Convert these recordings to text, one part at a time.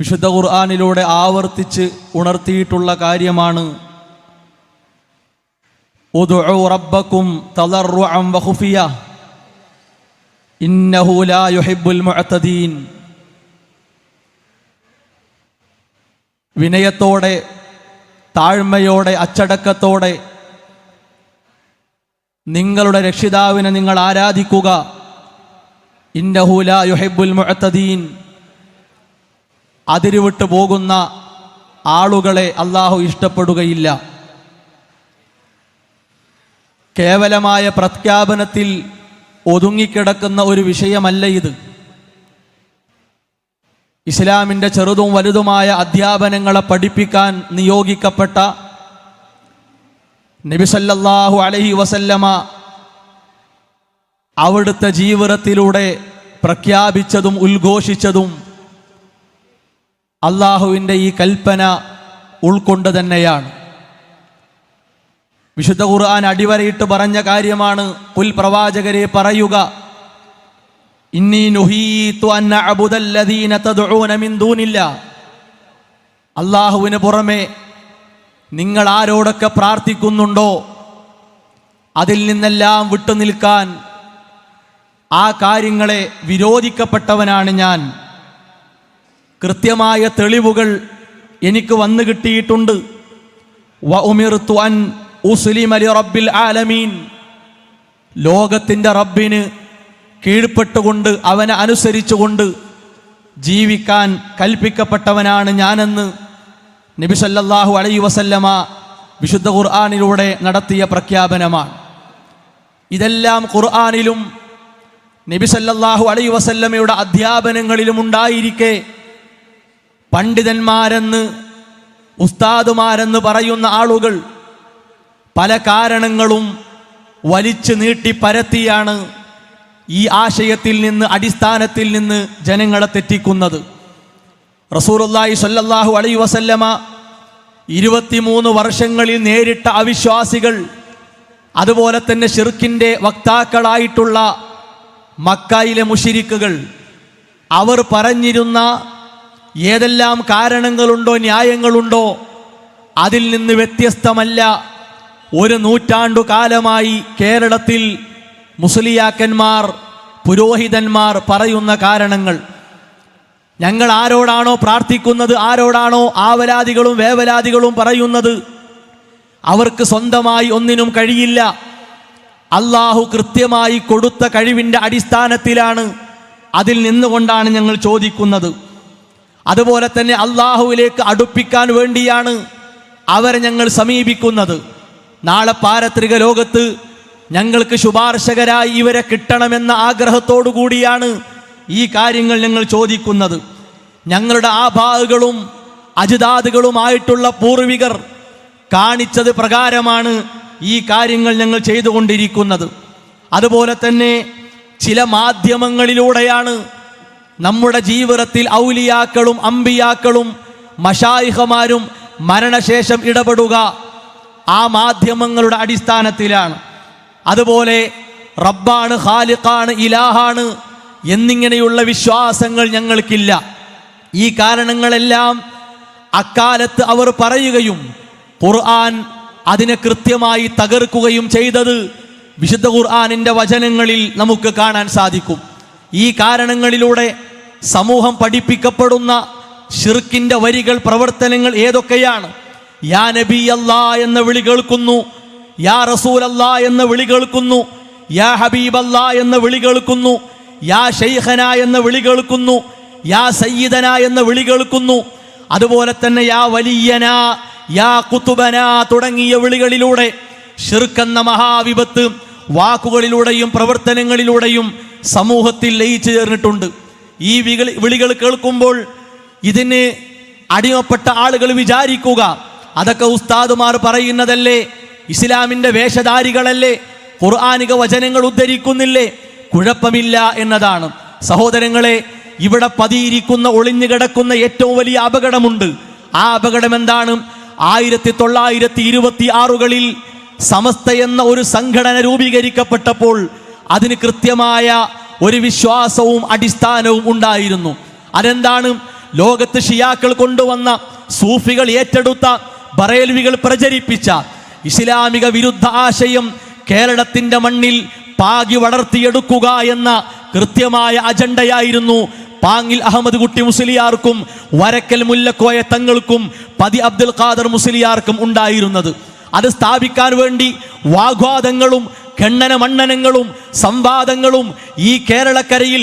വിശുദ്ധ ഖുർആാനിലൂടെ ആവർത്തിച്ച് ഉണർത്തിയിട്ടുള്ള കാര്യമാണ്. വിനയത്തോടെ താഴ്മയോടെ അച്ചടക്കത്തോടെ നിങ്ങളുടെ രക്ഷിതാവിനെ നിങ്ങൾ ആരാധിക്കുക. ഇന്നഹുല ലാ യുഹിബ്ബുൽ മുഅ്തദീൻ അതിരുവിട്ട് പോകുന്ന ആളുകളെ അള്ളാഹു ഇഷ്ടപ്പെടുകയില്ല. കേവലമായ പ്രഖ്യാപനത്തിൽ ഒതുങ്ങിക്കിടക്കുന്ന ഒരു വിഷയമല്ല ഇത്. ഇസ്ലാമിന്റെ ചെറുതും വലുതുമായ അധ്യാപനങ്ങളെ പഠിപ്പിക്കാൻ നിയോഗിക്കപ്പെട്ട നബിസല്ലാഹു അലഹി വസല്ലമ അവിടുത്തെ ജീവിതത്തിലൂടെ പ്രഖ്യാപിച്ചതും ഉദ്ഘോഷിച്ചതും അള്ളാഹുവിന്റെ ഈ കൽപ്പന ഉൾക്കൊണ്ട് തന്നെയാണ്. വിശുദ്ധ ഖുർആൻ അടിവരയിട്ട് പറഞ്ഞ കാര്യമാണ് പുൽ പ്രവാചകരെ പറയുക ഇന്നി മിൻ ദൂനില്ല. അള്ളാഹുവിന് പുറമെ നിങ്ങൾ ആരോടൊക്കെ പ്രാർത്ഥിക്കുന്നുണ്ടോ? അതിൽ നിന്നെല്ലാം വിട്ടുനിൽക്കാൻ ആ കാര്യങ്ങളെ വിരോധിക്കപ്പെട്ടവനാണ് ഞാൻ. കൃത്യമായ തെളിവുകൾ എനിക്ക് വന്നു കിട്ടിയിട്ടുണ്ട്. അലി റബ്ബിൽ ആലമീൻ. ലോകത്തിന്റെ റബ്ബിന് കീഴ്പ്പെട്ടുകൊണ്ട് അവനെ അനുസരിച്ചുകൊണ്ട് ജീവിക്കാൻ കൽപ്പിക്കപ്പെട്ടവനാണ് ഞാനെന്ന് നബി സല്ലല്ലാഹു അലൈ വസല്ലമ വിശുദ്ധ ഖുർആാനിലൂടെ നടത്തിയ പ്രഖ്യാപനമാണ്. ഇതെല്ലാം ഖുർആാനിലും നബി സല്ലല്ലാഹു അലൈ വസല്ലമയുടെ അധ്യാപനങ്ങളിലും ഉണ്ടായിരിക്കെ പണ്ഡിതന്മാരെന്ന് ഉസ്താദുമാരെന്ന് പറയുന്ന ആളുകൾ പല കാരണങ്ങളും വലിച്ചു നീട്ടി പരത്തിയാണ് ഈ ആശയത്തിൽ നിന്ന് അടിസ്ഥാനത്തിൽ നിന്ന് ജനങ്ങളെ തെറ്റിക്കുന്നത്. റസൂറുല്ലായി സല്ലല്ലാഹു അലൈ വസല്ലമ ഇരുപത്തിമൂന്ന് വർഷങ്ങളിൽ നേരിട്ട അവിശ്വാസികൾ അതുപോലെ തന്നെ ഷിർക്കിന്റെ വക്താക്കളായിട്ടുള്ള മക്കായിലെ മുഷിരിക്കുകൾ അവർ പറഞ്ഞിരുന്ന ഏതെല്ലാം കാരണങ്ങളുണ്ടോ ന്യായങ്ങളുണ്ടോ അതിൽ നിന്ന് വ്യത്യസ്തമല്ല. ഒരു നൂറ്റാണ്ടു കാലമായി കേരളത്തിൽ മുസ്ലിയാക്കന്മാർ പുരോഹിതന്മാർ പറയുന്ന കാരണങ്ങൾ. ഞങ്ങൾ ആരോടാണോ പ്രാർത്ഥിക്കുന്നത് ആരോടാണോ ആവലാദികളും വേവലാദികളും പറയുന്നത് അവർക്ക് സ്വന്തമായി ഒന്നിനും കഴിയില്ല. അള്ളാഹു കൃത്യമായി കൊടുത്ത കഴിവിന്റെ അടിസ്ഥാനത്തിലാണ് അതിൽ നിന്നുകൊണ്ടാണ് ഞങ്ങൾ ചോദിക്കുന്നത്. അതുപോലെ തന്നെ അള്ളാഹുവിലേക്ക് അടുപ്പിക്കാൻ വേണ്ടിയാണ് അവരെ ഞങ്ങൾ സമീപിക്കുന്നത്. നാളെ പാരത്രിക ലോകത്ത് ഞങ്ങൾക്ക് ശുപാർശകരായി ഇവരെ കിട്ടണമെന്ന ആഗ്രഹത്തോടു കൂടിയാണ് ഈ കാര്യങ്ങൾ ഞങ്ങൾ ചോദിക്കുന്നത്. ഞങ്ങളുടെ ആഭാഗുകളും അജിതാദുകളുമായിട്ടുള്ള പൂർവികർ കാണിച്ചത് പ്രകാരമാണ് ഈ കാര്യങ്ങൾ ഞങ്ങൾ ചെയ്തുകൊണ്ടിരിക്കുന്നത്. അതുപോലെ തന്നെ ചില മാധ്യമങ്ങളിലൂടെയാണ് നമ്മുടെ ജീവിതത്തിൽ ഔലിയാക്കളും അമ്പിയാക്കളും മഷായിഹമാരും മരണശേഷം ഇടപെടുക ആ മാധ്യമങ്ങളുടെ അടിസ്ഥാനത്തിലാണ്. അതുപോലെ റബ്ബാണ് ഖാലിഖാണ് ഇലാഹാണ് എന്നിങ്ങനെയുള്ള വിശ്വാസങ്ങൾ ഞങ്ങൾക്കില്ല. ഈ കാരണങ്ങളെല്ലാം അക്കാലത്ത് അവർ പറയുകയും ഖുർആൻ അതിനെ കൃത്യമായി തകർക്കുകയും ചെയ്തത് വിശുദ്ധ ഖുർആാനിന്റെ വചനങ്ങളിൽ നമുക്ക് കാണാൻ സാധിക്കും. ഈ കാരണങ്ങളിലൂടെ സമൂഹം പഠിപ്പിക്കപ്പെടുന്ന ഷിർക്കിന്റെ വരികൾ പ്രവർത്തനങ്ങൾ ഏതൊക്കെയാണ്? യാ നബി അല്ലാ എന്ന വിളി കേൾക്കുന്നു. യാ റസൂൽ അല്ലാ എന്ന വിളി കേൾക്കുന്നു. യാ ഹബീബ് അല്ലാ എന്ന വിളി കേൾക്കുന്നു. യാ ഷെയ്ഖന എന്ന വിളി കേൾക്കുന്നു. യാ സയ്യിദന എന്ന വിളി കേൾക്കുന്നു. അതുപോലെ തന്നെ യാ വലിയന യാ കുത്തുബന തുടങ്ങിയ വിളികളിലൂടെ ഷിർക്കെന്ന മഹാവിപത്ത് വാക്കുകളിലൂടെയും പ്രവർത്തനങ്ങളിലൂടെയും സമൂഹത്തിൽ ലയിച്ചു ചേർന്നിട്ടുണ്ട്. ഈ വികളി വിളികൾ കേൾക്കുമ്പോൾ ഇതിന് അടിമപ്പെട്ട ആളുകൾ വിചാരിക്കുക. അതൊക്കെ ഉസ്താദുമാർ പറയുന്നതല്ലേ? ഇസ്ലാമിന്റെ വേഷധാരികളല്ലേ? ഖുർആാനിക വചനങ്ങൾ ഉദ്ധരിക്കുന്നില്ലേ? കുഴപ്പമില്ല എന്നതാണ്. സഹോദരങ്ങളെ ഇവിടെ പതിയിരിക്കുന്ന ഒളിഞ്ഞു കിടക്കുന്ന ഏറ്റവും വലിയ അപകടമുണ്ട്. ആ അപകടം എന്താണ് ആയിരത്തി തൊള്ളായിരത്തി ഇരുപത്തി ആറുകളിൽ സമസ്ത എന്ന ഒരു സംഘടന രൂപീകരിക്കപ്പെട്ടപ്പോൾ അതിന് കൃത്യമായ ഒരു വിശ്വാസവും അടിസ്ഥാനവും ഉണ്ടായിരുന്നു. അതെന്താണ്? ലോകത്ത് ഷിയാക്കൾ കൊണ്ടുവന്ന സൂഫികൾ ഏറ്റെടുത്ത ബറേൽവികൾ പ്രചരിപ്പിച്ച ഇസ്ലാമിക വിരുദ്ധ ആശയം കേരളത്തിന്റെ മണ്ണിൽ പാകി വളർത്തിയെടുക്കുക എന്ന കൃത്യമായ അജണ്ടയായിരുന്നു പാങ്ങിൽ അഹമ്മദ് കുട്ടി മുസ്ലിയാർക്കും വരക്കൽ മുല്ലക്കോയ തങ്ങൾക്കും പതി അബ്ദുൽ ഖാദർ മുസ്ലിയാർക്കും ഉണ്ടായിരുന്നത്. അത് സ്ഥാപിക്കാൻ വേണ്ടി വാഗ്വാദങ്ങളും ഖണ്ഡന മണ്ണനങ്ങളും സംവാദങ്ങളും ഈ കേരളക്കരയിൽ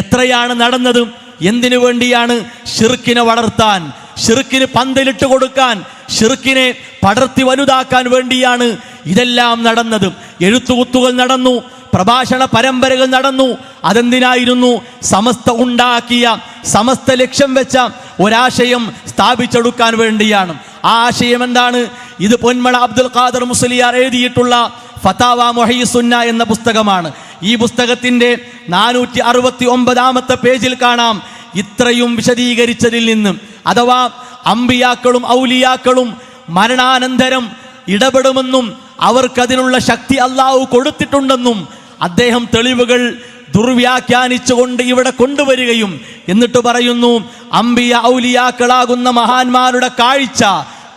എത്രയാണ് നടന്നത്? എന്തിനു വേണ്ടിയാണ് ഷിർക്കിനെ വളർത്താൻ ഷിർക്കിന് പന്തലിട്ട് കൊടുക്കാൻ ഷിർക്കിനെ പടർത്തി വലുതാക്കാൻ വേണ്ടിയാണ് ഇതെല്ലാം നടന്നത്? എഴുത്തുകുത്തുകൾ നടന്നു പ്രഭാഷണ പരമ്പരകൾ നടന്നു. അതെന്തിനായിരുന്നു? സമസ്ത ഉണ്ടാക്കിയ സമസ്ത ലക്ഷ്യം വെച്ച ഒരാശയം സ്ഥാപിച്ചെടുക്കാൻ വേണ്ടിയാണ്. ആ ആശയം എന്താണ്? ഇത് പൊന്മള അബ്ദുൽ ഖാദർ മുസ്ലിയാർ എഴുതിയിട്ടുള്ള ഫതാവ മൊഹീസുന്ന എന്ന പുസ്തകമാണ്. ഈ പുസ്തകത്തിന്റെ നാനൂറ്റി അറുപത്തി ഒമ്പതാമത്തെ പേജിൽ കാണാം ഇത്രയും വിശദീകരിച്ചതിൽ നിന്നും. അഥവാ അമ്പിയാക്കളും ഔലിയാക്കളും മരണാനന്തരം ഇടപെടുമെന്നും അവർക്കതിനുള്ള ശക്തി അള്ളാഹു കൊടുത്തിട്ടുണ്ടെന്നും അദ്ദേഹം തെളിവുകൾ ദുർവ്യാഖ്യാനിച്ചുകൊണ്ട് ഇവിടെ കൊണ്ടുവരികയും എന്നിട്ട് പറയുന്നു അമ്പിയ ഔലിയാക്കളാകുന്ന മഹാന്മാരുടെ കാഴ്ച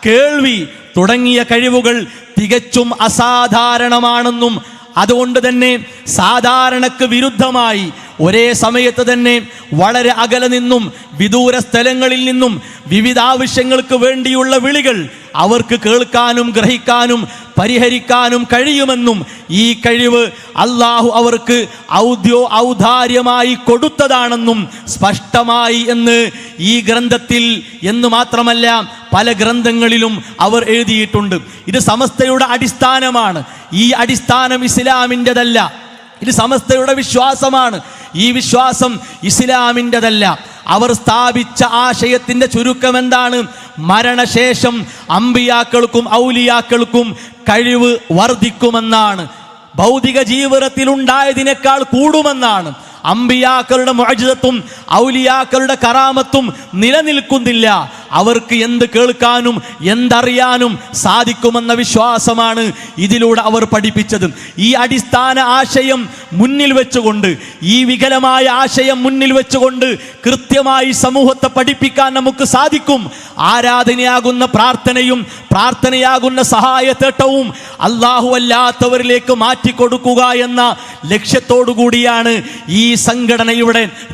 കേൾവി തുടങ്ങിയ കഴിവുകൾ തികച്ചും അസാധാരണമാണെന്നും അതുകൊണ്ട് തന്നെ സാധാരണക്ക് വിരുദ്ധമായി ഒരേ സമയത്ത് തന്നെ വളരെ അകലെ നിന്നും വിദൂര സ്ഥലങ്ങളിൽ നിന്നും വിവിധ ആവശ്യങ്ങൾക്ക് വേണ്ടിയുള്ള വിളികൾ അവർക്ക് കേൾക്കാനും ഗ്രഹിക്കാനും പരിഹരിക്കാനും കഴിയുമെന്നും ഈ കഴിവ് അള്ളാഹു അവർക്ക് ഔദ്യോ ഔദാര്യമായി കൊടുത്തതാണെന്നും സ്പഷ്ടമായി എന്ന് ഈ ഗ്രന്ഥത്തിൽ എന്ന് മാത്രമല്ല പല ഗ്രന്ഥങ്ങളിലും അവർ എഴുതിയിട്ടുണ്ട്. ഇത് സമസ്തയുടെ അടിസ്ഥാനമാണ്. ഈ അടിസ്ഥാനം ഇസ്ലാമിന്റെതല്ല. ഇത് സമസ്തയുടെ വിശ്വാസമാണ്. ഈ വിശ്വാസം ഇസ്ലാമിന്റെതല്ല. അവർ സ്ഥാപിച്ച ആശയത്തിന്റെ ചുരുക്കം എന്താണ് മരണശേഷം അമ്പിയാക്കൾക്കും ഔലിയാക്കൾക്കും കഴിവ് വർദ്ധിക്കുമെന്നാണ്. ഭൗതിക ജീവിതത്തിൽ ഉണ്ടായതിനേക്കാൾ കൂടുമെന്നാണ്. അമ്പിയാക്കളുടെ മുഴജിതത്വം ഔലിയാക്കളുടെ കറാമത്തും നിലനിൽക്കുന്നില്ല. അവർക്ക് എന്ത് കേൾക്കാനും എന്തറിയാനും സാധിക്കുമെന്ന വിശ്വാസമാണ് ഇതിലൂടെ അവർ പഠിപ്പിച്ചത്. ഈ അടിസ്ഥാന ആശയം മുന്നിൽ വെച്ചുകൊണ്ട് ഈ വികലമായ ആശയം മുന്നിൽ വെച്ചുകൊണ്ട് കൃത്യമായി സമൂഹത്തെ പഠിപ്പിക്കാൻ നമുക്ക് സാധിക്കും. ആരാധനയാകുന്ന പ്രാർത്ഥനയും പ്രാർത്ഥനയാകുന്ന സഹായത്തേട്ടവും അള്ളാഹു അല്ലാത്തവരിലേക്ക് മാറ്റിക്കൊടുക്കുക എന്ന ലക്ഷ്യത്തോടു കൂടിയാണ് ഈ സംഘടന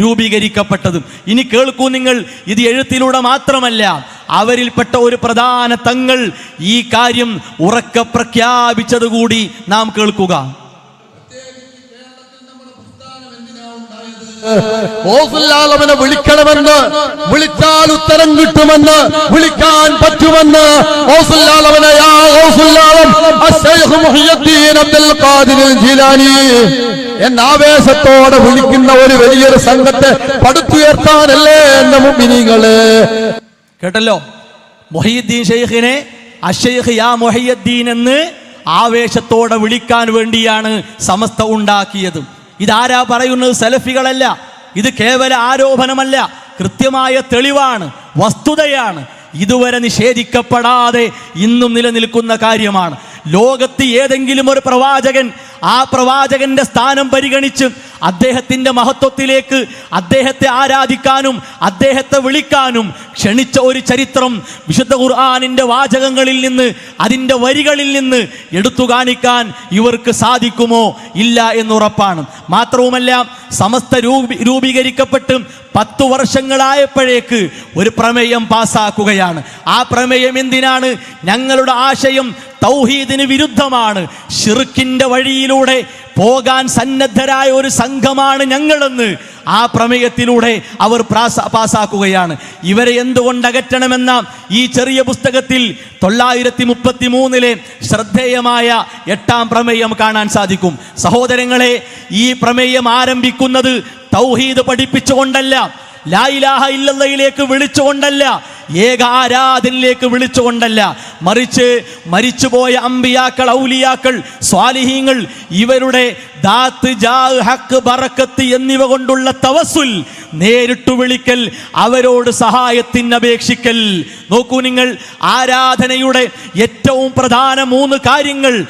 രൂപീകരിക്കപ്പെട്ടതും. ഇനി കേൾക്കൂ നിങ്ങൾ ഇത് എഴുത്തിലൂടെ മാത്രമല്ല അവരിൽപ്പെട്ട ഒരു പ്രധാന തങ്ങൾ ഈ കാര്യം ഉറക്കെ പ്രഖ്യാപിച്ചതുകൂടി നാം കേൾക്കുക. വിളിക്കണമെന്ന് വിളിച്ചാൽ ഉത്തരം കിട്ടുമെന്ന് വിളിക്കാൻ പറ്റുമെന്ന് ഓസുല്ലാളവനെ യാ മുഹിയുദ്ദീൻ അബ്ദുൽ ഖാദിർ ജീലാനി. എന്ന ആവേശത്തോടെ വിളിക്കുന്ന ഒരു വലിയൊരു സംഘത്തെ പടുത്തുയർത്താനല്ലേ എന്ന മുമ്പിനികൾ കേട്ടല്ലോ? മൊഹീദ്ദീൻ ഷെയ്ഖിനെ അഷെയ്ഖ് യാ മൊഹയ്യദ്ദീൻ എന്ന് ആവേശത്തോടെ വിളിക്കാൻ വേണ്ടിയാണ് സമസ്ത ഉണ്ടാക്കിയത്. ഇതാരാ പറയുന്നത്? സലഫികളല്ല. ഇത് കേവല ആരോപണമല്ല. കൃത്യമായ തെളിവാണ്. വസ്തുതയാണ്. ഇതുവരെ നിഷേധിക്കപ്പെടാതെ ഇന്നും നിലനിൽക്കുന്ന കാര്യമാണ്. ലോകത്ത് ഏതെങ്കിലും ഒരു പ്രവാചകൻ ആ പ്രവാചകന്റെ സ്ഥാനം പരിഗണിച്ച് അദ്ദേഹത്തിന്റെ മഹത്വത്തിലേക്ക് അദ്ദേഹത്തെ ആരാധിക്കാനും അദ്ദേഹത്തെ വിളിക്കാനും ക്ഷണിച്ച ഒരു ചരിത്രം വിശുദ്ധ ഖുർആാനിന്റെ വാചകങ്ങളിൽ നിന്ന് അതിന്റെ വരികളിൽ നിന്ന് എടുത്തു കാണിക്കാൻ ഇവർക്ക് സാധിക്കുമോ ഇല്ല എന്നുറപ്പാണ് മാത്രവുമല്ല സമസ്ത രൂപീ രൂപീകരിക്കപ്പെട്ട് പത്ത് വർഷങ്ങളായപ്പോഴേക്ക് ഒരു പ്രമേയം പാസ്സാക്കുകയാണ് ആ പ്രമേയം എന്തിനാണ്? ഞങ്ങളുടെ ആശയം തൗഹീദിന് വിരുദ്ധമാണ്. ഷിർക്കിന്റെ വഴിയിലൂടെ പോകാൻ സന്നദ്ധരായ ഒരു സംഘമാണ് ഞങ്ങളെന്ന് ആ പ്രമേയത്തിലൂടെ അവർ പാസാക്കുകയാണ്. ഇവരെ എന്തുകൊണ്ട് അകറ്റണമെന്ന ഈ ചെറിയ പുസ്തകത്തിൽ തൊള്ളായിരത്തി മുപ്പത്തി മൂന്നിലെ ശ്രദ്ധേയമായ എട്ടാം പ്രമേയം കാണാൻ സാധിക്കും. സഹോദരങ്ങളെ ഈ പ്രമേയം ആരംഭിക്കുന്നത് തൗഹീദ് പഠിപ്പിച്ചുകൊണ്ടല്ല. ലായിലാഹ ഇല്ലയിലേക്ക് വിളിച്ചുകൊണ്ടല്ല ഏക ആരാധനയിലേക്ക് വിളിച്ചുകൊണ്ടല്ല. മറിച്ച് മരിച്ചുപോയ അമ്പിയാക്കൾ ഔലിയാക്കൾ സ്വാലിഹീങ്ങൾ ഇവരുടെ ദാത്ത് ജാ ഹക്ക് ബറക്കത്ത് എന്നിവ കൊണ്ടുള്ള തവസുൽ നേരിട്ടു വിളിക്കൽ അവരോട് സഹായത്തിന് അപേക്ഷിക്കൽ. നോക്കൂ നിങ്ങൾ ആരാധനയുടെ ഏറ്റവും പ്രധാന മൂന്ന് കാര്യങ്ങൾ.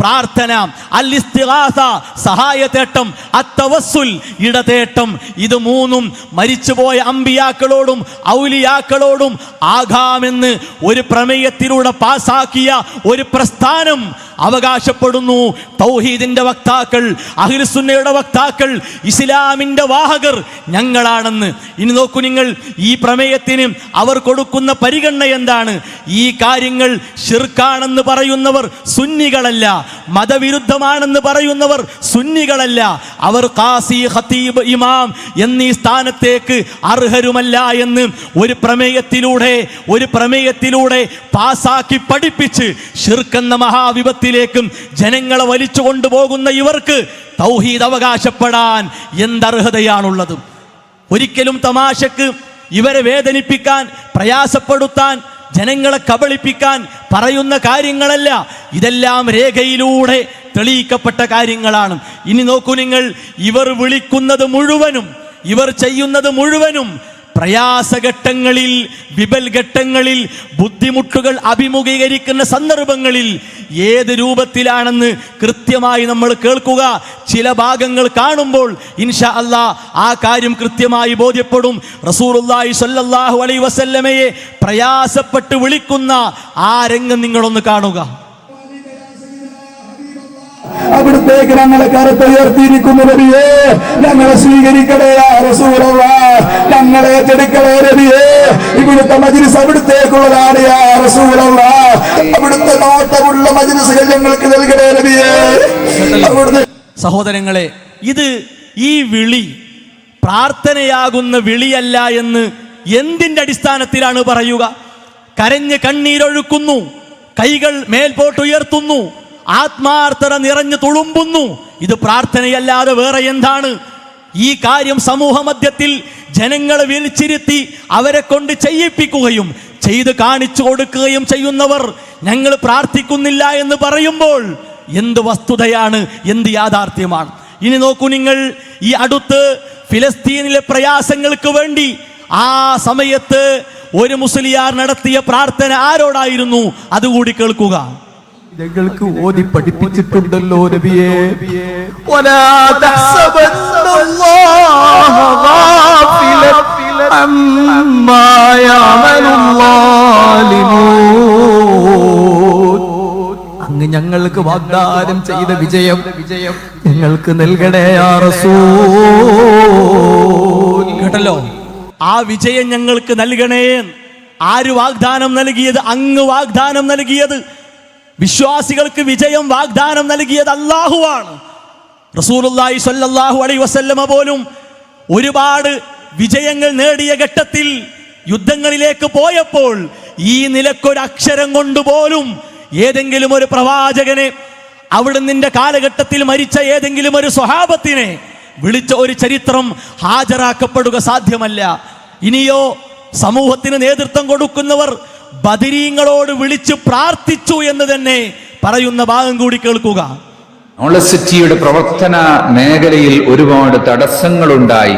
പ്രാർത്ഥന അൽ ഇസ്തിഗാസ സഹായതേട്ടം അത്തവസുൽ ഇടതേട്ടം. ഇത് മൂന്നും മരിച്ചുപോയ അമ്പിയാക്കളോടും ഔലിയാക്കളോടും ആകാമെന്ന് ഒരു പ്രമേയത്തിലൂടെ പാസാക്കിയ ഒരു പ്രസ്ഥാനം അവകാശപ്പെടുന്നു. തൗഹീദിന്റെ വക്താക്കൾ അഹിൽസുന്നയുടെ വക്താക്കൾ ഇസ്ലാമിന്റെ വാഹകർ ഞങ്ങളാണെന്ന്. ഇനി നോക്കൂ നിങ്ങൾ ഈ പ്രമേയത്തിന് അവർ കൊടുക്കുന്ന പരിഗണന എന്താണ്? ഈ കാര്യങ്ങൾ ഷിർക്കാണെന്ന് പറയുന്നവർ സുന്നികളല്ല മതവിരുദ്ധമാണെന്ന് പറയുന്നവർ സുന്നികളല്ല. അവർ കാസി ഖത്തീബ് ഇമാം എന്നീ സ്ഥാനത്തേക്ക് അർഹരുമല്ല എന്ന് ഒരു പ്രമേയത്തിലൂടെ ഒരു പ്രമേയത്തിലൂടെ പാസാക്കി പഠിപ്പിച്ച് ഷിർക്കെന്ന മഹാവിപത്തിലേക്കും ജനങ്ങളെ വലിച്ചു കൊണ്ടുപോകുന്ന ഇവർക്ക് തൗഹീദ് അവകാശപ്പെടാൻ എന്തർഹതയാണുള്ളത്? ഒരിക്കലും തമാശക്ക് ഇവരെ വേദനിപ്പിക്കാൻ പ്രയാസപ്പെടുത്താൻ ജനങ്ങളെ കബളിപ്പിക്കാൻ പറയുന്ന കാര്യങ്ങളല്ല. ഇതെല്ലാം രേഖയിലൂടെ തെളിയിക്കപ്പെട്ട കാര്യങ്ങളാണ്. ഇനി നോക്കൂ നിങ്ങൾ ഇവർ വിളിക്കുന്നത് മുഴുവനും ഇവർ ചെയ്യുന്നത് മുഴുവനും പ്രയാസഘട്ടങ്ങളിൽ വിപൽഘട്ടങ്ങളിൽ ബുദ്ധിമുട്ടുകൾ അഭിമുഖീകരിക്കുന്ന സന്ദർഭങ്ങളിൽ ഏത് രൂപത്തിലാണെന്ന് കൃത്യമായി നമ്മൾ കേൾക്കുക. ചില ഭാഗങ്ങൾ കാണുമ്പോൾ ഇൻഷാ അല്ലാ ആ കാര്യം കൃത്യമായി ബോധ്യപ്പെടും. റസൂലുള്ളാഹി സ്വല്ലല്ലാഹു അലൈ വസല്ലമയെ പ്രയാസപ്പെട്ട് വിളിക്കുന്ന ആ രംഗം നിങ്ങളൊന്ന് കാണുക. അവിടുത്തേക്ക് ഞങ്ങളെ കരത്തുയർത്തിയിരിക്കുന്നു നബിയേ. ഞങ്ങളെ സ്വീകരിക്കണേ ഞങ്ങളെ ഏറ്റെടുക്കണേ നബിയേ. ഇവിടുത്തെ മജ്ലിസ് അവിടുത്തേക്കുള്ളതാണ് അവിടുത്തെ നോട്ടമുള്ള മജ്ലിസുകൾ ഞങ്ങൾക്ക് നൽകണേ നബിയേ. അവിടുത്തെ സഹോദരങ്ങളെ ഇത് ഈ വിളി പ്രാർത്ഥനയാകുന്ന വിളിയല്ല എന്ന് എന്തിന്റെ അടിസ്ഥാനത്തിലാണ് പറയുക? കരഞ്ഞ് കണ്ണീരൊഴുക്കുന്നു കൈകൾ മേൽപോട്ടുയർത്തുന്നു ആത്മാർത്ഥത നിറഞ്ഞു തുളുമ്പുന്നു. ഇത് പ്രാർത്ഥനയല്ലാതെ വേറെ എന്താണ്? ഈ കാര്യം സമൂഹ മധ്യത്തിൽ ജനങ്ങളെ വിളിച്ചിരുത്തി അവരെ കൊണ്ട് ചെയ്യിപ്പിക്കുകയും ചെയ്ത് കാണിച്ചു കൊടുക്കുകയും ചെയ്യുന്നവർ ഞങ്ങൾ പ്രാർത്ഥിക്കുന്നില്ല എന്ന് പറയുമ്പോൾ എന്ത് വസ്തുതയാണ് എന്ത് യാഥാർത്ഥ്യമാണ്? ഇനി നോക്കൂ നിങ്ങൾ ഈ അടുത്ത് ഫിലസ്തീനിലെ പ്രയാസങ്ങൾക്ക് വേണ്ടി ആ സമയത്ത് ഒരു മുസ്ലിയാർ നടത്തിയ പ്രാർത്ഥന ആരോടായിരുന്നു? അതുകൂടി കേൾക്കുക. ഞങ്ങൾക്ക് ഓതി പഠിപ്പിച്ചിട്ടുണ്ടല്ലോ നബിയെ. അങ്ങ് ഞങ്ങൾക്ക് വാഗ്ദാനം ചെയ്ത വിജയം വിജയം ഞങ്ങൾക്ക് നൽകണേ കേട്ടല്ലോ? ആ വിജയം ഞങ്ങൾക്ക് നൽകണേ ആര് വാഗ്ദാനം നൽകിയത് അങ്ങ് വാഗ്ദാനം നൽകിയത് വിശ്വാസികൾക്ക് വിജയം വാഗ്ദാനം നൽകിയത് അള്ളാഹുവാണ് റസൂലുള്ളാഹി സ്വല്ലല്ലാഹു അലൈ വസല്ലമ പോലും ഒരുപാട് വിജയങ്ങൾ നേടിയ ഘട്ടത്തിൽ യുദ്ധങ്ങളിലേക്ക് പോയപ്പോൾ ഈ നിലക്കൊരു അക്ഷരം കൊണ്ടുപോലും ഏതെങ്കിലും ഒരു പ്രവാചകനെ അവിടെ നിന്റെ കാലഘട്ടത്തിൽ മരിച്ച ഏതെങ്കിലും ഒരു സ്വഹാബത്തിനെ വിളിച്ച ഒരു ചരിത്രം ഹാജരാക്കപ്പെടുക സാധ്യമല്ല. ഇനിയോ സമൂഹത്തിന് നേതൃത്വം കൊടുക്കുന്നവർ ബദിരീങ്ങളോട് വിളിച്ച് പ്രാർത്ഥിച്ചു എന്ന് തന്നെ പറയുന്ന ഭാഗം കൂടി കേൾക്കുക. നോളസിറ്റിയുടെ പ്രവർത്തന മേഖലയിൽ ഒരുപാട് തടസ്സങ്ങളുണ്ടായി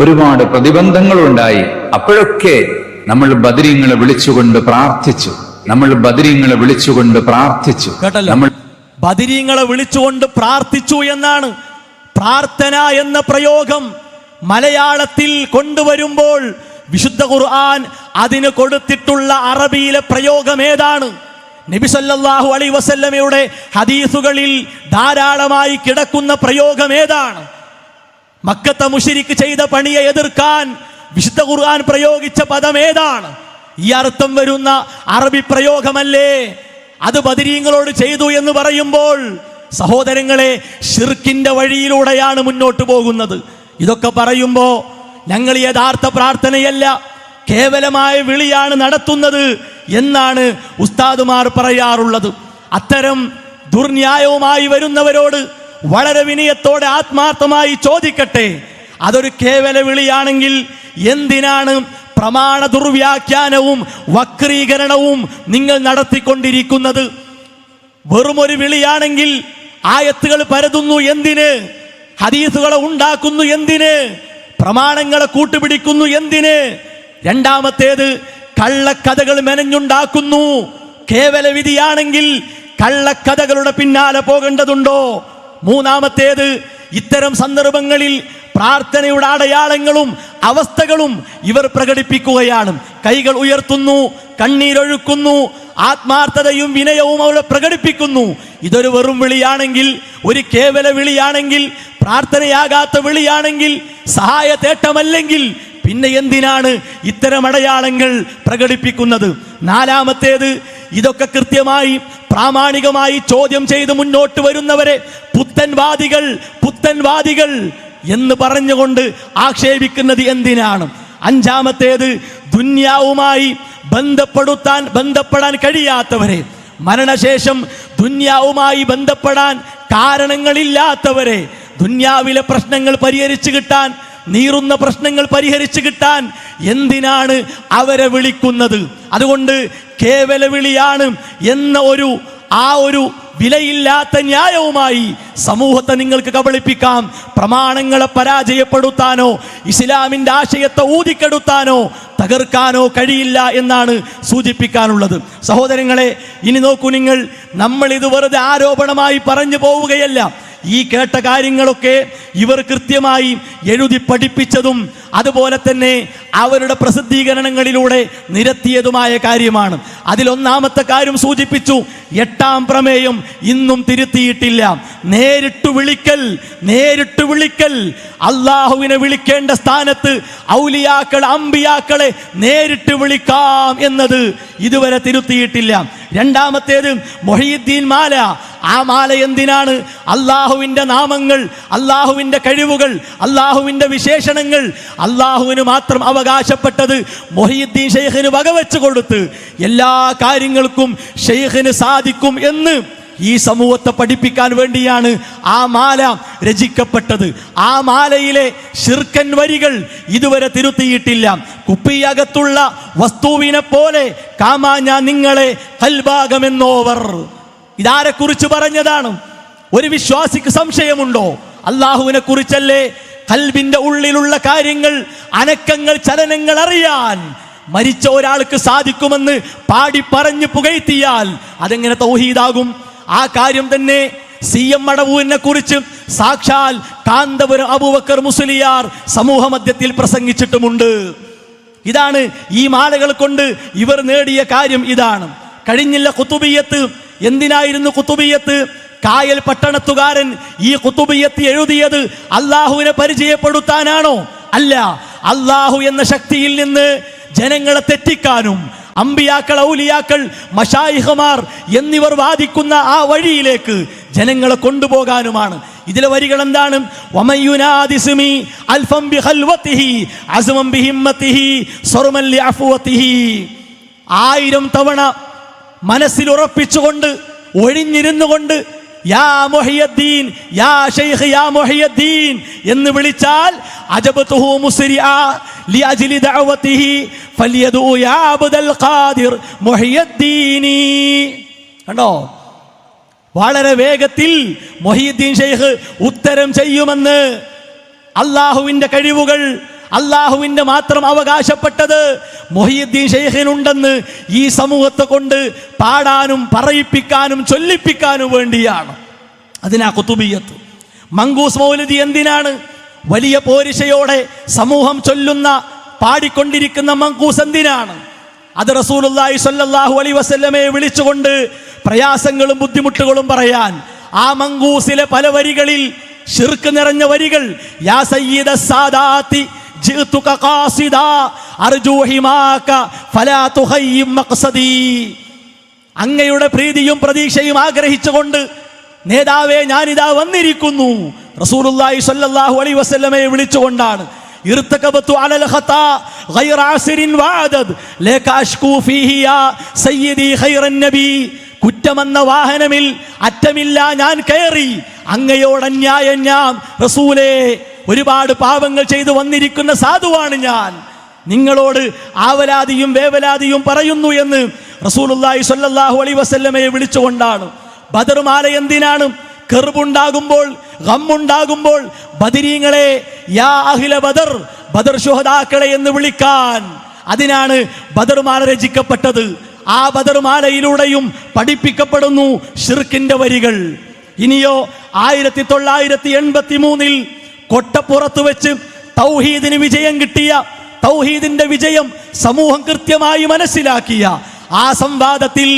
ഒരുപാട് പ്രതിബന്ധങ്ങളുണ്ടായി. അപ്പോഴൊക്കെ നമ്മൾ ബദരീങ്ങളെ വിളിച്ചുകൊണ്ട് പ്രാർത്ഥിച്ചു. നമ്മൾ ബദരീങ്ങളെ വിളിച്ചുകൊണ്ട് പ്രാർത്ഥിച്ചു. നമ്മൾ ബദിരീങ്ങളെ വിളിച്ചുകൊണ്ട് പ്രാർത്ഥിച്ചു എന്നാണ് പ്രാർത്ഥന എന്ന പ്രയോഗം മലയാളത്തിൽ കൊണ്ടുവരുമ്പോൾ വിശുദ്ധ ഖുർആൻ അതിന് കൊടുത്തിട്ടുള്ള അറബിയിലെ പ്രയോഗം ഏതാണ്? നബി സല്ലല്ലാഹു അലൈഹി വസല്ലമയുടെ ഹദീസുകളിൽ ധാരാളമായി കിടക്കുന്ന പ്രയോഗം ഏതാണ്? മക്കത്ത മുഷിരിക്ക് ചെയ്ത പണിയെ എതിർക്കാൻ വിശുദ്ധ ഖുർആൻ പ്രയോഗിച്ച പദം ഏതാണ്? ഈ അർത്ഥം വരുന്ന അറബി പ്രയോഗമല്ലേ? അത് ബദിരീങ്ങളോട് ചെയ്തു എന്ന് പറയുമ്പോൾ സഹോദരങ്ങളെ ഷിർക്കിന്റെ വഴിയിലൂടെയാണ് മുന്നോട്ട് പോകുന്നത്. ഇതൊക്കെ പറയുമ്പോൾ ഞങ്ങൾ യഥാർത്ഥ പ്രാർത്ഥനയല്ല കേവലമായ വിളിയാണ് നടത്തുന്നത് എന്നാണ് ഉസ്താദുമാർ പറയാറുള്ളത്. അത്തരം ദുർന്യായവുമായി വരുന്നവരോട് വളരെ വിനയത്തോടെ ആത്മാർത്ഥമായി ചോദിക്കട്ടെ. അതൊരു കേവല വിളിയാണെങ്കിൽ എന്തിനാണ് പ്രമാണ ദുർവ്യാഖ്യാനവും വക്രീകരണവും നിങ്ങൾ നടത്തിക്കൊണ്ടിരിക്കുന്നത്? വെറുമൊരു വിളിയാണെങ്കിൽ ആയത്തുകൾ പരതുന്നു എന്തിന്? ഹദീസുകളെ ഉണ്ടാക്കുന്നു എന്തിന്? പ്രമാണങ്ങളെ കൂട്ടുപിടിക്കുന്നു എന്തിന്? രണ്ടാമത്തേത് കള്ളക്കഥകൾ മെനഞ്ഞുണ്ടാക്കുന്നു. കേവല വിധിയാണെങ്കിൽ കള്ളക്കഥകളുടെ പിന്നാലെ പോകേണ്ടതുണ്ടോ? മൂന്നാമത്തേത് ഇത്തരം സന്ദർഭങ്ങളിൽ പ്രാർത്ഥനയുടെ അടയാളങ്ങളും അവസ്ഥകളും ഇവർ പ്രകടിപ്പിക്കുകയാണ്. കൈകൾ ഉയർത്തുന്നു കണ്ണീരൊഴുക്കുന്നു ആത്മാർത്ഥതയും വിനയവും അവർ പ്രകടിപ്പിക്കുന്നു. ഇതൊരു വെറും വിളിയാണെങ്കിൽ ഒരു കേവല വിളിയാണെങ്കിൽ പ്രാർത്ഥനയാകാത്ത വിളിയാണെങ്കിൽ സഹായ തേട്ടമല്ലെങ്കിൽ പിന്നെ എന്തിനാണ് ഇത്തരം അടയാളങ്ങൾ പ്രകടിപ്പിക്കുന്നത്? നാലാമത്തേത് ഇതൊക്കെ കൃത്യമായി പ്രാമാണികമായി ചോദ്യം ചെയ്ത് മുന്നോട്ട് വരുന്നവരെ പുത്തൻവാദികൾ പുത്തൻവാദികൾ എന്ന് പറഞ്ഞുകൊണ്ട് ആക്ഷേപിക്കുന്നത് എന്തിനാണ്? അഞ്ചാമത്തേത് ദുന്യാവുമായി ബന്ധപ്പെടുത്താൻ ബന്ധപ്പെടാൻ കഴിയാത്തവരെ. മരണശേഷം ദുന്യാവുമായി ബന്ധപ്പെടാൻ കാരണങ്ങളില്ലാത്തവരെ. ദുന്യാവിലെ പ്രശ്നങ്ങൾ പരിഹരിച്ചു കിട്ടാൻ നീറുന്ന പ്രശ്നങ്ങൾ പരിഹരിച്ചു കിട്ടാൻ എന്തിനാണ് അവരെ വിളിക്കുന്നത്? അതുകൊണ്ട് കേവല വിളിയാണ് എന്ന ഒരു ആ ഒരു വിലയില്ലാത്ത ന്യായവുമായി സമൂഹത്തെ നിങ്ങൾക്ക് കബളിപ്പിക്കാം. പ്രമാണങ്ങളെ പരാജയപ്പെടുത്താനോ ഇസ്ലാമിന്റെ ആശയത്തെ ഊതിക്കെടുത്താനോ തകർക്കാനോ കഴിയില്ല എന്നാണ് സൂചിപ്പിക്കാനുള്ളത്. സഹോദരങ്ങളെ ഇനി നോക്കൂ നിങ്ങൾ നമ്മൾ ഇത് വെറുതെ ആരോപണമായി പറഞ്ഞു പോവുകയല്ല. ഈ കേട്ട കാര്യങ്ങളൊക്കെ ഇവർ കൃത്യമായി എഴുതി പഠിപ്പിച്ചതും അതുപോലെ തന്നെ അവരുടെ പ്രസിദ്ധീകരണങ്ങളിലൂടെ നിരത്തിയതുമായ കാര്യമാണ്. അതിലൊന്നാമത്തെ കാര്യം സൂചിപ്പിച്ചു എട്ടാം പ്രമേയം ഇന്നും തിരുത്തിയിട്ടില്ല. നേരിട്ട് വിളിക്കൽ നേരിട്ട് വിളിക്കൽ. അള്ളാഹുവിനെ വിളിക്കേണ്ട സ്ഥാനത്ത് ഔലിയാക്കൾ അമ്പിയാക്കളെ നേരിട്ട് വിളിക്കാം എന്നത് ഇതുവരെ തിരുത്തിയിട്ടില്ല. രണ്ടാമത്തേത് മൊഹീദ്ദീൻ മാല. ആ മാല എന്തിനാണ്? അള്ളാഹുവിന്റെ നാമങ്ങൾ അള്ളാഹുവിന്റെ കഴിവുകൾ അള്ളാഹുവിന്റെ വിശേഷണങ്ങൾ അള്ളാഹുവിന് മാത്രം അവകാശപ്പെട്ടത് മൊഹീദ്ദീൻ ഷെയ്ഖിന് വകവെച്ച് കൊടുത്ത് എല്ലാ കാര്യങ്ങൾക്കും ഷെയ്ഖിന് സാധിക്കും എന്ന് ഈ സമൂഹത്തെ പഠിപ്പിക്കാൻ വേണ്ടിയാണ് ആ മാല രചിക്കപ്പെട്ടത്. ആ മാലയിലെ ശിർക്കൻ വരികൾ ഇതുവരെ തിരുത്തിയിട്ടില്ല. കുപ്പിയകത്തുള്ള വസ്തുവിനെ പോലെ കാമാ ഞാൻ നിങ്ങളെ കൽഭാഗമെന്നോവർ. ഇതാരെ കുറിച്ച് പറഞ്ഞതാണ്? ഒരു വിശ്വാസിക്ക് സംശയമുണ്ടോ? അള്ളാഹുവിനെ കുറിച്ചല്ലേ കൽബിന്റെ ഉള്ളിലുള്ള കാര്യങ്ങൾ അനക്കങ്ങൾ ചലനങ്ങൾ അറിയാൻ. മരിച്ച ഒരാൾക്ക് സാധിക്കുമെന്ന് പാടി പറഞ്ഞു പുകഴ്ത്തിയാൽ അതെങ്ങനെ തൗഹീദാകും? ആ കാര്യം തന്നെ സി എം മടവൂരിനെ കുറിച്ച് സാക്ഷാൽ കാന്തപുരം അബൂബക്കർ മുസ്ലിയാർ സമൂഹ മധ്യത്തിൽ പ്രസംഗിച്ചിട്ടുമുണ്ട്. ഇതാണ് ഈ മാലകൾ കൊണ്ട് ഇവർ നേടിയ കാര്യം ഇതാണ്. കഴിഞ്ഞില്ല കുത്തുബിയത്ത് എന്തിനായിരുന്നു കുത്തുബിയത്ത് കായൽ പട്ടണത്തുകാരൻ ഈ കുത്തുബിയത്ത് എഴുതിയത് അള്ളാഹുവിനെ പരിചയപ്പെടുത്താനാണോ? അല്ല. അള്ളാഹു എന്ന ശക്തിയിൽ നിന്ന് ജനങ്ങളെ തെറ്റിക്കാനും അമ്പിയാക്കൾ ഔലിയാക്കൾ മഷായിഹമാർ എന്നിവർ വാദിക്കുന്ന ആ വഴിയിലേക്ക് ജനങ്ങളെ കൊണ്ടുപോകാനുമാണ്. ഇതിലെ വരികൾ എന്താണ്? ആയിരം തവണ മനസ്സിൽ ഉറപ്പിച്ചുകൊണ്ട് ഒഴിഞ്ഞിരുന്നുകൊണ്ട് യാ മൊഹിയദ്ദീൻ യാ ഷെയ്ഖ് യാ മൊഹിയദ്ദീൻ എന്ന് വിളിച്ചാൽ അജബതുഹു മുസ്രിഅ ലിഅജ്ലി ദഅവതിഹി ഫലിയദു യാ അബ്ദൽ ഖാദിർ മൊഹിയദ്ദീനി. കണ്ടോ? വളരെ വേഗത്തിൽ മൊഹിയുദ്ദീൻ ഷെയ്ഖ് ഉത്തരം ചെയ്യുമെന്ന് അള്ളാഹുവിന്റെ കഴിവുകൾ അള്ളാഹുവിന്റെ മാത്രം അവകാശപ്പെട്ടത് മൊഹീദ്ദീൻ ഷെയ്ഖിനുണ്ടെന്ന് ഈ സമൂഹത്തെ കൊണ്ട് പാടാനും പറയിപ്പിക്കാനും ചൊല്ലിപ്പിക്കാനും വേണ്ടിയാണ്. അതിനാ കുത്തുബിയത്ത് മങ്കൂസ് മൗലതി എന്തിനാണ് വലിയ പോരിശയോടെ സമൂഹം ചൊല്ലുന്ന പാടിക്കൊണ്ടിരിക്കുന്ന മങ്കൂസ് എന്തിനാണ്? അത് റസൂലുള്ളാഹി സ്വല്ലല്ലാഹു അലൈഹി വസല്ലമയെ വിളിച്ചുകൊണ്ട് പ്രയാസങ്ങളും ബുദ്ധിമുട്ടുകളും പറയാൻ ആ മങ്കൂസിലെ പല വരികളിൽ ഷിർക്ക് നിറഞ്ഞ വരികൾ യാ സയ്യിദ സാദാത്തി ജിഅ്തുക ഖാസിദാ അർജു ഹിമാക ഫലാ തുഖയ്യിം മഖ്സദി അങ്ങയുടെ പ്രീതിയും പ്രതീക്ഷയും ആഗ്രഹിച്ചുകൊണ്ട് നേതാവേ ഞാനിതാ വന്നിരിക്കുന്നു റസൂലുള്ളാഹി സ്വല്ലല്ലാഹു അലൈഹി വസല്ലമയെ വിളിച്ചുകൊണ്ടാണ് ارتكبت على الخطا غير عسر وعدد لك اشكو فيه يا سيدي خير النبي കുറ്റമെന്ന വാഹനമിൽ അറ്റമില്ല ഞാൻ കയറി അങ്ങയോട് അന്യായം ഞാൻ റസൂലേ ഒരുപാട് പാപങ്ങൾ ചെയ്തു വന്നിരിക്കുന്ന സാധുവാണ് ഞാൻ. നിങ്ങളോട് ആവലാതിയും വേവലാതിയും പറയുന്നു എന്ന് റസൂലുള്ളാഹി സ്വല്ലല്ലാഹു അലൈഹി വസല്ലമയെ വിളിച്ചുകൊണ്ടാണ്. ബദർമാല എന്തിനാണ്? കെറുബുണ്ടാകുമ്പോൾ ഗമ്മുണ്ടാകുമ്പോൾ ബദരീങ്ങളെ യാ അഖില ബദർ ബദർ ശുഹദാക്കളെ എന്ന് വിളിക്കാൻ. അതിനാണ് ബദർമാല രചിക്കപ്പെട്ടത്. ആ ബദറുമാലയിലൂടെയും പഠിപ്പിക്കപ്പെടുന്നു ഷിർക്കിന്റെ വരികൾ. ഇനിയോ ആയിരത്തി തൊള്ളായിരത്തി എൺപത്തി മൂന്നിൽ കൊട്ടപ്പുറത്ത് വെച്ച് തൗഹീദിന് വിജയം കിട്ടിയ തൗഹീദിന്റെ വിജയം സമൂഹം കൃത്യമായി മനസ്സിലാക്കിയ ആ സംവാദത്തിൽ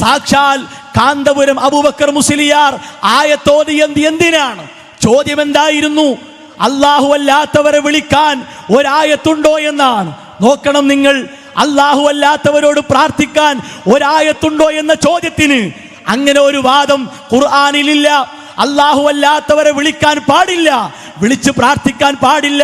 സാക്ഷാൽ കാന്തപുരം അബൂബക്കർ മുസ്ലിയാർ ആയത്തോതിയന്തി എന്തിനാണ്? ചോദ്യം എന്തായിരുന്നു അള്ളാഹു അല്ലാത്തവരെ വിളിക്കാൻ ഒരായത്തുണ്ടോ എന്നാണ്. നോക്കണം നിങ്ങൾ അള്ളാഹു അല്ലാത്തവരോട് പ്രാർത്ഥിക്കാൻ ഒരായത്തുണ്ടോ എന്ന ചോദ്യത്തിന് അങ്ങനെ ഒരു വാദം ഖുർആാനിലില്ല. അള്ളാഹു അല്ലാത്തവരെ വിളിക്കാൻ പാടില്ല. വിളിച്ച് പ്രാർത്ഥിക്കാൻ പാടില്ല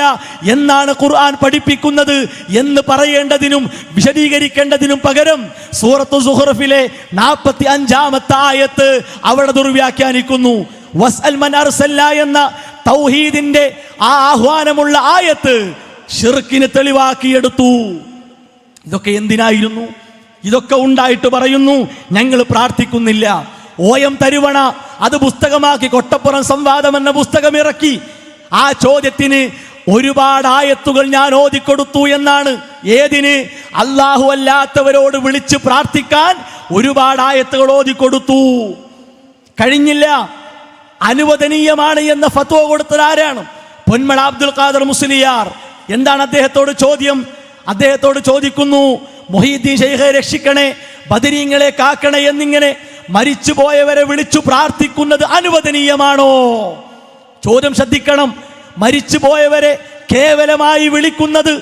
എന്നാണ് ഖുർആൻ പഠിപ്പിക്കുന്നത് എന്ന് പറയേണ്ടതിനും വിശദീകരിക്കേണ്ടതിനും പകരം സൂറത്തു സുഹറഫിലെ നാൽപ്പത്തി അഞ്ചാമത്തെ ആയത്ത് അവിടെ ദുർവ്യാഖ്യാനിക്കുന്നു. വസ്അൽ മൻ അർസൽന എന്ന തൗഹീദിന്റെ ആ ആഹ്വാനമുള്ള ആയത്ത് ഷിർക്കിന് തെളിവാക്കിയെടുത്തു. ഇതൊക്കെ എന്തിനായിരുന്നു? ഇതൊക്കെ ഉണ്ടായിട്ട് പറയുന്നു ഞങ്ങൾ പ്രാർത്ഥിക്കുന്നില്ല. ഓയം തരുവണ അത് പുസ്തകമാക്കി കൊട്ടപ്പുറം സംവാദം എന്ന പുസ്തകം ഇറക്കി ആ ചോദ്യത്തിന് ഒരുപാട് ആയത്തുകൾ ഞാൻ ഓതിക്കൊടുത്തു എന്നാണ്. ഏതിന്? അള്ളാഹു അല്ലാത്തവരോട് വിളിച്ച് പ്രാർത്ഥിക്കാൻ ഒരുപാട് ആയത്തുകൾ ഓതിക്കൊടുത്തു. കഴിഞ്ഞില്ല. അനുവദനീയമാണ് എന്ന ഫത്വ കൊടുത്തത് ആരാണ്? പൊന്മള അബ്ദുൽ ഖാദർ മുസ്ലിയാർ. എന്താണ് അദ്ദേഹത്തോട് ചോദ്യം? അദ്ദേഹത്തോട് ചോദിക്കുന്നു മൊഹീദ്ദീൻ ഷെയ്ഖെ രക്ഷിക്കണേ ബദരീങ്ങളെ കാക്കണേ എന്നിങ്ങനെ മരിച്ചുപോയവരെ വിളിച്ചു പ്രാർത്ഥിക്കുന്നത് അനുവദനീയമാണോ? ചോദ്യം ശ്രദ്ധിക്കണം. മരിച്ചുപോയവരെ കേവലമായി വിളിക്കുന്നത്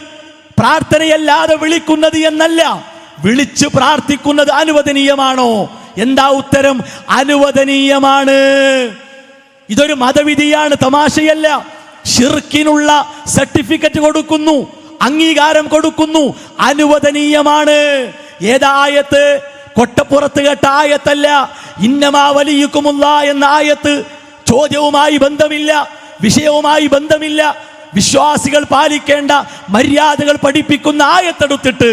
പ്രാർത്ഥനയല്ലാതെ വിളിക്കുന്നത് എന്നല്ല. വിളിച്ചു പ്രാർത്ഥിക്കുന്നത് അനുവദനീയമാണോ? എന്താ ഉത്തരം? അനുവദനീയമാണ്. ഇതൊരു മതവിധിയാണ് തമാശയല്ല. ഷിർക്കിനുള്ള സർട്ടിഫിക്കറ്റ് കൊടുക്കുന്നു അംഗീകാരം കൊടുക്കുന്നു അനുവദനീയമാണ്. ഏതായത്ത് കൊട്ടപ്പുറത്ത് കേട്ട ആയത്തല്ല. ഇന്നമാ വലിയുക്കുമുള്ള എന്ന ആയത്ത് ചോദ്യവുമായി ബന്ധമില്ല വിഷയവുമായി ബന്ധമില്ല. വിശ്വാസികൾ പാലിക്കേണ്ട മര്യാദകൾ പഠിപ്പിക്കുന്ന ആയത്തെടുത്തിട്ട്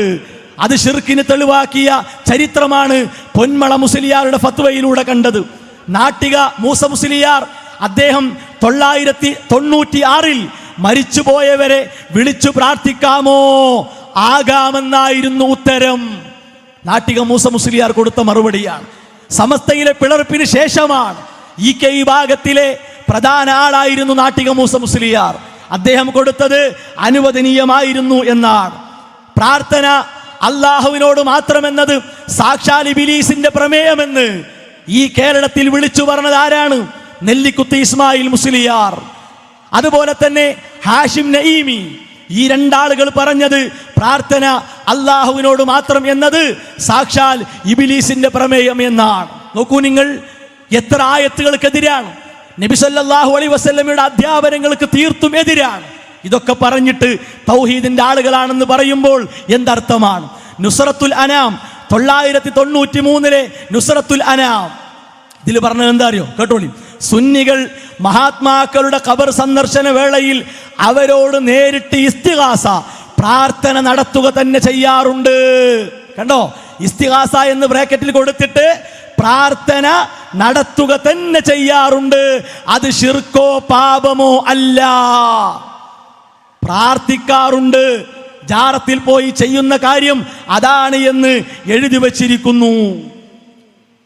അത് ഷിർക്കിന് തെളിവാക്കിയ ചരിത്രമാണ് പൊന്മള മുസ്ലിയാരുടെ ഫത്വയിലൂടെ കണ്ടത്. നാട്ടിക മൂസ മുസ്ലിയാർ അദ്ദേഹം തൊള്ളായിരത്തി തൊണ്ണൂറ്റി ആറിൽ മരിച്ചുപോയവരെ വിളിച്ചു പ്രാർത്ഥിക്കാമോ? ആകാമെന്നായിരുന്നു ഉത്തരം. നാട്ടിക മൂസ മുസ്ലിയാർ കൊടുത്ത മറുപടിയാണ്. സമസ്തയിലെ പിളർപ്പിന് ശേഷമാണ് ഈ കെ വിഭാഗത്തിലെ പ്രധാന ആളായിരുന്നു നാട്ടിക മൂസ മുസ്ലിയാർ. അദ്ദേഹം കൊടുത്തത് അനുവദനീയമായിരുന്നു എന്നാണ്. പ്രാർത്ഥന അള്ളാഹുവിനോട് മാത്രമെന്നത് സാക്ഷാൽ ബിലീസിന്റെ പ്രമേയമെന്ന് ഈ കേരളത്തിൽ വിളിച്ചു പറഞ്ഞത് ആരാണ്? നെല്ലിക്കുത്തി ഇസ്മായിൽ മുസ്ലിയാർ. അതുപോലെ തന്നെ ഹാഷിം നഈമി. ഈ രണ്ടാളുകൾ പറഞ്ഞത് പ്രാർത്ഥന അള്ളാഹുവിനോട് മാത്രം എന്നത് സാക്ഷാൽ ഇബിലീസിന്റെ പ്രമേയം എന്നാണ്. നോക്കൂ നിങ്ങൾ എത്ര ആയത്തുകൾക്കെതിരാണ്? നബി സല്ലല്ലാഹു അലൈഹി വസല്ലമയുടെ അധ്യാപനങ്ങൾക്ക് തീർത്തും എതിരാണ്. ഇതൊക്കെ പറഞ്ഞിട്ട് തൗഹീദിന്റെ ആളുകളാണെന്ന് പറയുമ്പോൾ എന്തർത്ഥമാണ്? നുസറത്തുൽ അനാം തൊള്ളായിരത്തി തൊണ്ണൂറ്റി മൂന്നിലെ നുസറത്തുൽ അനാം. ഇതിൽ പറഞ്ഞത് എന്താ അറിയോ? കേട്ടോളി. സുന്നികൾ മഹാത്മാക്കളുടെ ഖബർ സന്ദർശന വേളയിൽ അവരോട് നേരിട്ട് ഇസ്തിഹാസ പ്രാർത്ഥന നടത്തുക തന്നെ ചെയ്യാറുണ്ട്. കണ്ടോ? ഇസ്തിഹാസ എന്ന് ബ്രാക്കറ്റിൽ കൊടുത്തിട്ട് പ്രാർത്ഥന നടത്തുക തന്നെ ചെയ്യാറുണ്ട്. അത് ശിർക്കോ പാപമോ അല്ല. പ്രാർത്ഥിക്കാറുണ്ട്. ജാറത്തിൽ പോയി ചെയ്യുന്ന കാര്യം അതാണ് എന്ന് എഴുതി വച്ചിരിക്കുന്നു.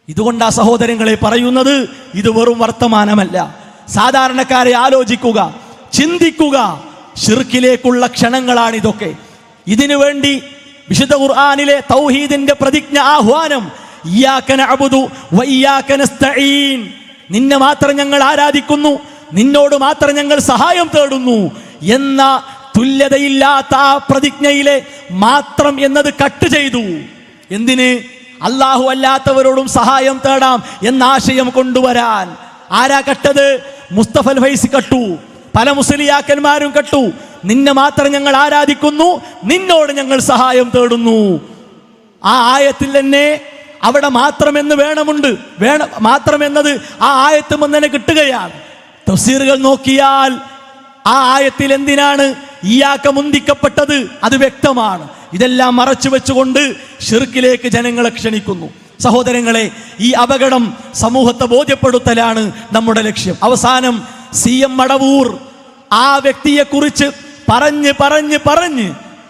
ഇതുകൊണ്ടാ സഹോദരങ്ങളെ പറയുന്നത് ഇത് വെറും വർത്തമാനമല്ല. സാധാരണക്കാരെ ആലോചിക്കുക ചിന്തിക്കുക. ഷിർക്കിലേക്കുള്ള ക്ഷണങ്ങളാണിതൊക്കെ. ഇതിനു വേണ്ടി വിശുദ്ധ ഖുർആാനിലെ തൗഹീദിന്റെ പ്രതിജ്ഞ ആഹ്വാനം നിന്നെ മാത്രം ഞങ്ങൾ ആരാധിക്കുന്നു നിന്നോട് മാത്രം ഞങ്ങൾ സഹായം തേടുന്നു എന്ന തുല്യതയില്ലാത്ത ആ പ്രതിജ്ഞയിലെ മാത്രം എന്നത് കട്ട് ചെയ്തു. എന്തിന്? അള്ളാഹു അല്ലാത്തവരോടും സഹായം തേടാം എന്ന ആശയം കൊണ്ടുവരാൻ. ആരാ കട്ടത്? മുസ്തഫൽ ഫൈസ് കട്ടു. പല മുസ്ലിയാക്കന്മാരും കട്ടു. നിന്നെ മാത്രം ഞങ്ങൾ ആരാധിക്കുന്നു നിന്നോട് ഞങ്ങൾ സഹായം തേടുന്നു. ആ ആയത്തിൽ തന്നെ അവിടെ മാത്രമെന്ന് വേണമുണ്ട്. വേണം മാത്രമെന്നത് ആ ആയത്ത് തന്നെ കിട്ടുകയാണ്. തഫ്സീറുകൾ നോക്കിയാൽ ആ ആയത്തിൽ എന്തിനാണ് ഈയാക്ക മുന്തിക്കപ്പെട്ടത്? അത് വ്യക്തമാണ്. ഇതെല്ലാം മറച്ചു വെച്ചുകൊണ്ട് ഷിർക്കിലേക്ക് ജനങ്ങളെ ക്ഷണിക്കുന്നു. സഹോദരങ്ങളെ ഈ അപകടം സമൂഹത്തെ ബോധ്യപ്പെടുത്തലാണ് നമ്മുടെ ലക്ഷ്യം. അവസാനം സി എം മടവൂർ ആ വ്യക്തിയെക്കുറിച്ച് പറഞ്ഞ് പറഞ്ഞ് പറഞ്ഞ്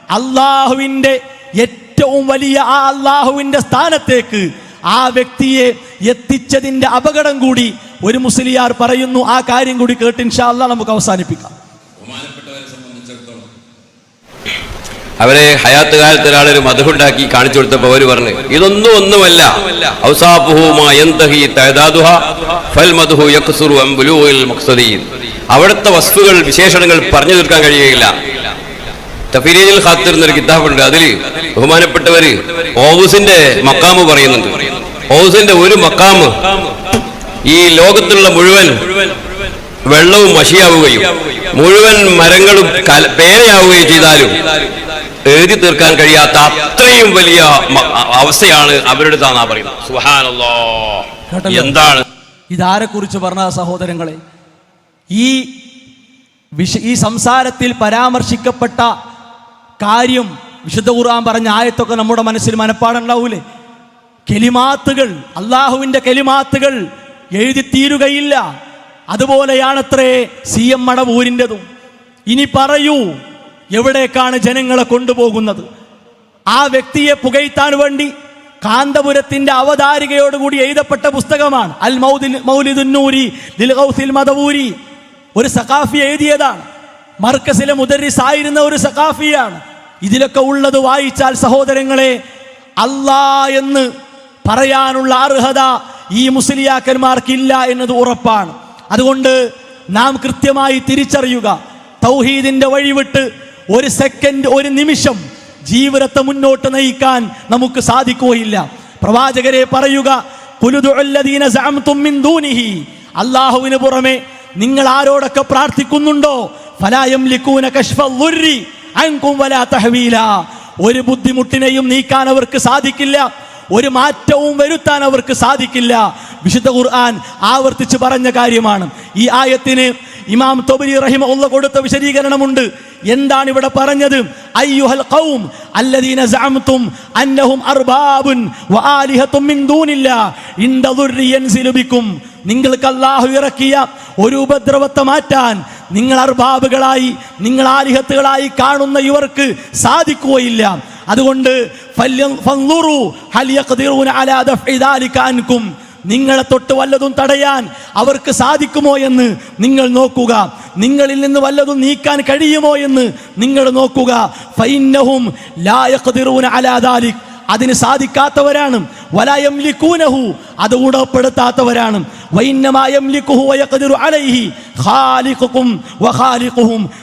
അള്ളാഹുവിന്റെ ഏറ്റവും വലിയ ആ അള്ളാഹുവിന്റെ സ്ഥാനത്തേക്ക് ആ വ്യക്തിയെ എത്തിച്ചതിന്റെ അപകടം കൂടി ഒരു മുസ്ലിയാർ പറയുന്നു. ആ കാര്യം കൂടി കേട്ട് ഇൻഷാല്ല നമുക്ക് അവസാനിപ്പിക്കാം. അവരെ ഹയാത്ത് കാലത്ത് ഒരാളൊരു മധുണ്ടാക്കി കാണിച്ചു കൊടുത്തപ്പോ അവർ പറഞ്ഞു ഇതൊന്നും ഒന്നുമല്ല. അവിടുത്തെ വസ്തുക്കൾ വിശേഷണങ്ങൾ പറഞ്ഞു തീർക്കാൻ കഴിയുകയില്ല. തഫീരീൽ ഖാത്തിർ എന്നൊരു കിതാബുണ്ട്. അതിൽ ബഹുമാനപ്പെട്ടവര് ഓവുസിന്റെ മക്കാമ് പറയുന്നുണ്ട്. ഓവുസിന്റെ ഒരു മക്കാമ് ഈ ലോകത്തുള്ള മുഴുവൻ വെള്ളവും മഷിയാവുകയും മുഴുവൻ മരങ്ങളും പേനയാവുകയും പേരയാവുകയും ചെയ്താലും എഴുതി തീർക്കാൻ കഴിയാത്ത അത്രയും വലിയ അവസ്ഥയാണ് അവരുടെ താന്നാ പറയുന്നത്. സുഹാനല്ലോ കേട്ടല്ലോ? കുറിച്ച് പറഞ്ഞ സഹോദരങ്ങളെ? ഈ വിഷ ഈ സംസാരത്തിൽ പരാമർശിക്കപ്പെട്ട കാര്യം വിശുദ്ധ ഖുർആൻ പറഞ്ഞ ആയത്തൊക്കെ നമ്മുടെ മനസ്സിൽ മനപ്പാടുണ്ടാവൂലേ? കെലിമാത്തുകൾ അള്ളാഹുവിന്റെ കെലിമാത്തുകൾ എഴുതി തീരുകയില്ല. അതുപോലെയാണത്രേ സി എം മടവൂരിന്റെതും. ഇനി പറയൂ എവിടേക്കാണ് ജനങ്ങളെ കൊണ്ടുപോകുന്നത്? ആ വ്യക്തിയെ പുകഴ്ത്താൻ വേണ്ടി കാന്തപുരത്തിന്റെ അവതാരികയോടുകൂടി എഴുതപ്പെട്ട പുസ്തകമാണ് അൽ മൗദിൽ മൗലിദുന്നൂരി ലിൽ ഗൗസിൽ മദവൂരി. ഒരു സഖാഫി എഴുതിയതാണ്. മർക്കസിലെ മുദരിസ് ആയിരുന്ന ഒരു സഖാഫിയാണ്. ഇതിലൊക്കെ ഉള്ളത് വായിച്ചാൽ സഹോദരങ്ങളെ അല്ലാ എന്ന് പറയാനുള്ള അർഹത ഈ മുസ്ലിയാക്കന്മാർക്കില്ല എന്നത് ഉറപ്പാണ്. അതുകൊണ്ട് നാം കൃത്യമായി തിരിച്ചറിയുക. തൗഹീദിന്റെ വഴിവിട്ട് ഒരു സെക്കൻഡ് ഒരു നിമിഷം ജീവിതത്തെ മുന്നോട്ട് നയിക്കാൻ നമുക്ക് സാധിക്കുകയില്ല. പ്രവാചകരെ പറയുക. അള്ളാഹുവിന് പുറമെ നിങ്ങൾ ആരോടൊക്കെ പ്രാർത്ഥിക്കുന്നുണ്ടോ? ഫലായം ലിക്കൂന കശ്ഫൽ വലാ ഒരു ബുദ്ധിമുട്ടിനെയും നീക്കാൻ അവർക്ക് സാധിക്കില്ല. ഒരു മാറ്റവും വരുത്താൻ അവർക്ക് സാധിക്കില്ല. വിശുദ്ധ ഖുർആൻ ആവർത്തിച്ച് പറഞ്ഞ കാര്യമാണ്. ഈ ആയത്തിന് ഇമാം തൊബരി റഹിമ ഉള്ള കൊടുത്ത വിശദീകരണമുണ്ട്. എന്താണ് ഇവിടെ പറഞ്ഞത്? അയ്യുഹൽ ഖൗം അല്ലദീന സഅംതും അന്നഹും അർബാബുൻ വആലിഹത്തും മിൻ ദൂനില്ലാ. ഇൻദ ദുർരി യൻസിലു ബിക്കും. നിങ്ങൾക്ക് അല്ലാഹു ഇറക്കിയ ഒരു ഉപദ്രവത്തെ മാറ്റാൻ നിങ്ങൾ അർബാബുകളായി നിങ്ങൾ ആലിഹത്തുകളായി കാണുന്ന ഇവർക്ക് സാധിക്കുകയില്ല. അതുകൊണ്ട് ഫല്യം- ഫൻളുറു ഹൽ യഖ്ദിറൂന അലാ ദഫ്ഇ ദാലിക അൻകും. നിങ്ങളെ തൊട്ട് വല്ലതും തടയാൻ അവർക്ക് സാധിക്കുമോ എന്ന് നിങ്ങൾ നോക്കുക. നിങ്ങളിൽ നിന്ന് വല്ലതും നീക്കാൻ കഴിയുമോ എന്ന് നിങ്ങൾ നോക്കുക. ഫൈന്നഹും ലാ യഖ്ദിറൂന അലാ ദാലിക്. അതിന് സാധിക്കാത്തവരാണ്. വലായം ലിക്കൂനഹു അത് ഉടപ്പെടുത്താത്തവരാണ്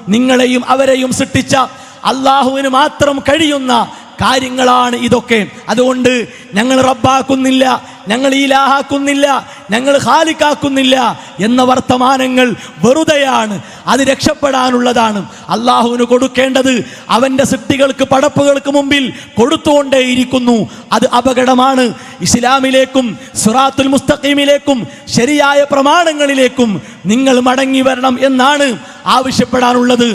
നിങ്ങളെയും അവരെയും സൃഷ്ടിച്ച അള്ളാഹുവിന് മാത്രം കഴിയുന്ന കാര്യങ്ങളാണ് ഇതൊക്കെ. അതുകൊണ്ട് ഞങ്ങൾ റബ്ബാക്കുന്നില്ല ഞങ്ങൾ ഈലാഹാക്കുന്നില്ല ഞങ്ങൾ ഹാലിക്കാക്കുന്നില്ല എന്ന വർത്തമാനങ്ങൾ വെറുതെയാണ്. അത് രക്ഷപ്പെടാനുള്ളതാണ്. അള്ളാഹുവിന് കൊടുക്കേണ്ടത് അവന്റെ സൃഷ്ടികൾക്ക് പടപ്പുകൾക്ക് മുമ്പിൽ കൊടുത്തുകൊണ്ടേയിരിക്കുന്നു. അത് അപകടമാണ്. ഇസ്ലാമിലേക്കും സുറാത്തുൽ മുസ്തഖീമിലേക്കും ശരിയായ പ്രമാണങ്ങളിലേക്കും നിങ്ങൾ മടങ്ങി വരണം എന്നാണ് ആവശ്യപ്പെടാനുള്ളത്.